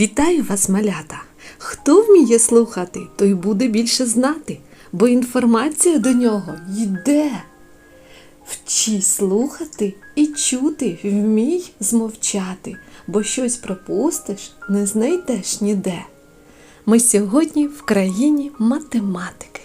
Вітаю вас, малята! Хто вміє слухати, той буде більше знати, бо інформація до нього йде. Вчись слухати і чути, вмій змовчати, бо щось пропустиш, не знайдеш ніде. Ми сьогодні в країні математики.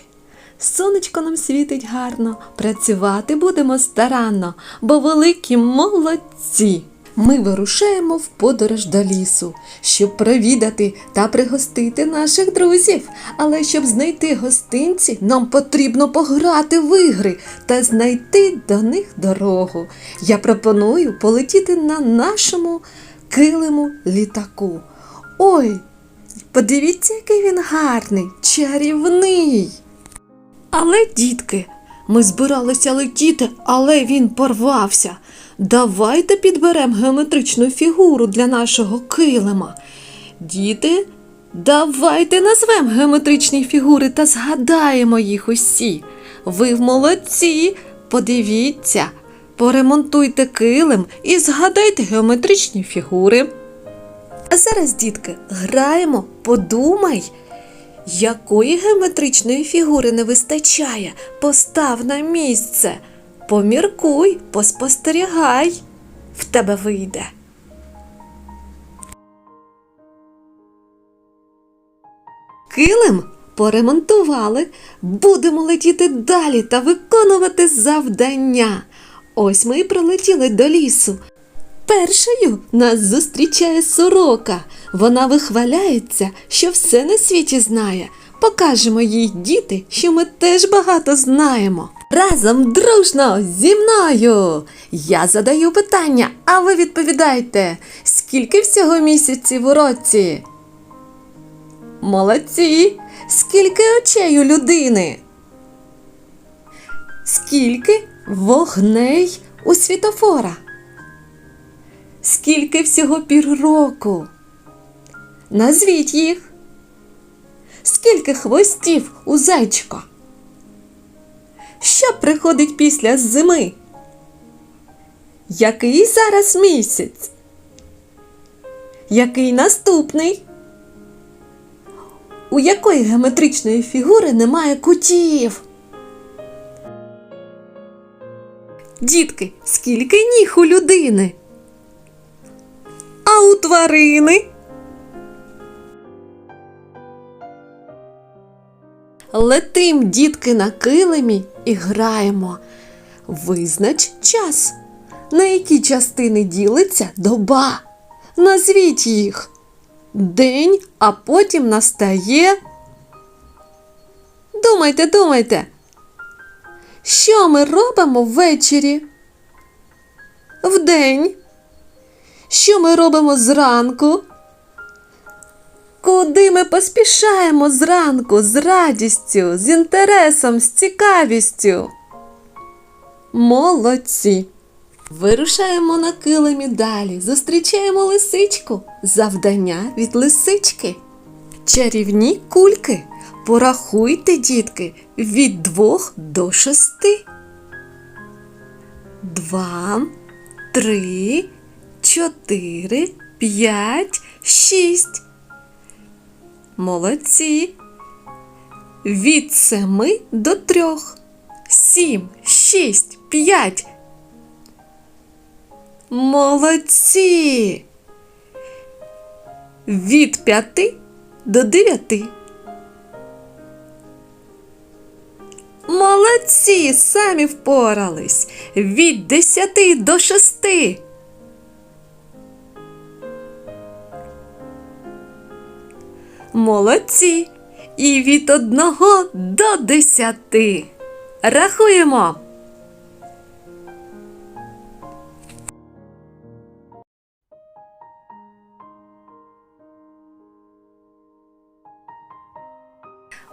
Сонечко нам світить гарно, працювати будемо старанно, бо великі молодці. Ми вирушаємо в подорож до лісу, щоб провідати та пригостити наших друзів. Але щоб знайти гостинці, нам потрібно пограти в ігри та знайти до них дорогу. Я пропоную полетіти на нашому килиму літаку. Ой, подивіться, який він гарний, чарівний. Але, дітки, ми збиралися летіти, але він порвався. Давайте підберемо геометричну фігуру для нашого килима. Діти, давайте назвемо геометричні фігури та згадаємо їх усі. Ви в молодці, подивіться, поремонтуйте килим і згадайте геометричні фігури. А зараз, дітки, граємо, подумай. Якої геометричної фігури не вистачає? Постав на місце. Поміркуй, поспостерігай. В тебе вийде. Килим поремонтували. Будемо летіти далі та виконувати завдання. Ось ми і прилетіли до лісу. Першою нас зустрічає сорока. Вона вихваляється, що все на світі знає. Покажемо їй діти, що ми теж багато знаємо. Разом дружно зі мною. Я задаю питання, а ви відповідайте, скільки всього місяців у році? Молодці! Скільки очей у людини? Скільки вогней у світофора? Скільки всього пір року? Назвіть їх. Скільки хвостів у зайчика? Що приходить після зими? Який зараз місяць? Який наступний? У якої геометричної фігури немає кутів? Дітки, скільки ніг у людини? А у тварини? Летим, дітки, на килимі і граємо. Визнач час. На які частини ділиться доба? Назвіть їх. День, а потім настає. Думайте, думайте. Що ми робимо ввечері? Вдень. Що ми робимо зранку? Куди ми поспішаємо зранку з радістю, з інтересом, з цікавістю? Молодці! Вирушаємо на килимі далі, зустрічаємо лисичку. Завдання від лисички. Чарівні кульки. Порахуйте, дітки, від двох до шести. Два, три, чотири, п'ять, шість. Молодці. Від семи до трьох. Сім, шість, п'ять. Молодці. Від п'яти до дев'яти. Молодці, самі впорались. Від десяти до шести. Молодці. І від одного до десяти. Рахуємо.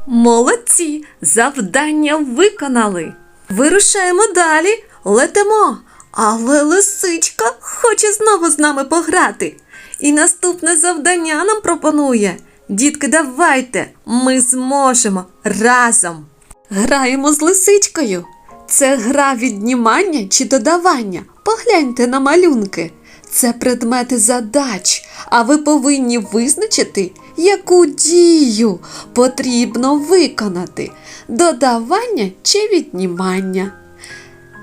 Молодці! Завдання виконали. Вирушаємо далі, летимо. Але лисичка хоче знову з нами пограти. І наступне завдання нам пропонує. Дітки, давайте, ми зможемо разом. Граємо з лисичкою. Це гра віднімання чи додавання. Погляньте на малюнки. це предмети задач, а ви повинні визначити, яку дію потрібно виконати додавання чи віднімання.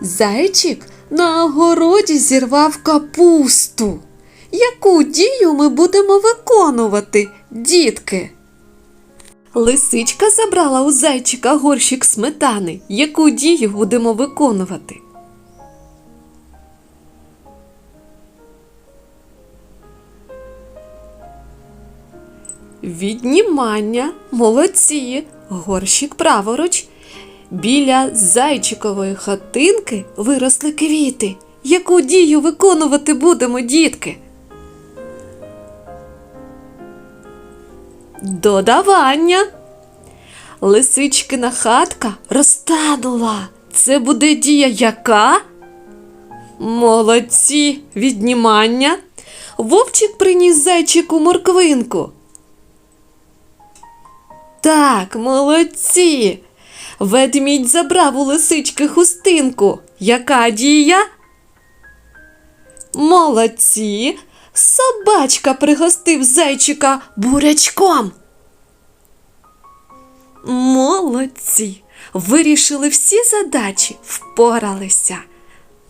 Зайчик на огороді зірвав капусту. Яку дію ми будемо виконувати, дітки? Лисичка забрала у зайчика горщик сметани. Яку дію будемо виконувати? Віднімання, молодці, горщик праворуч. Біля зайчикової хатинки виросли квіти. Яку дію виконувати будемо, дітки? Додавання. Лисичкина хатка розтанула. Це буде дія яка? Молодці, віднімання. Вовчик приніс зайчику морквинку. Так, молодці. Ведмідь забрав у лисички хустинку. Яка дія? Молодці. Собачка пригостив зайчика бурячком. Молодці. Вирішили всі задачі, впоралися.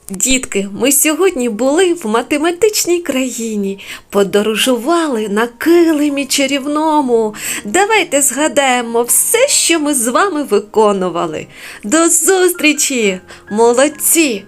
Дітки, ми сьогодні були в математичній країні, подорожували на килимі чарівному. Давайте згадаємо все, що ми з вами виконували. До зустрічі! Молодці!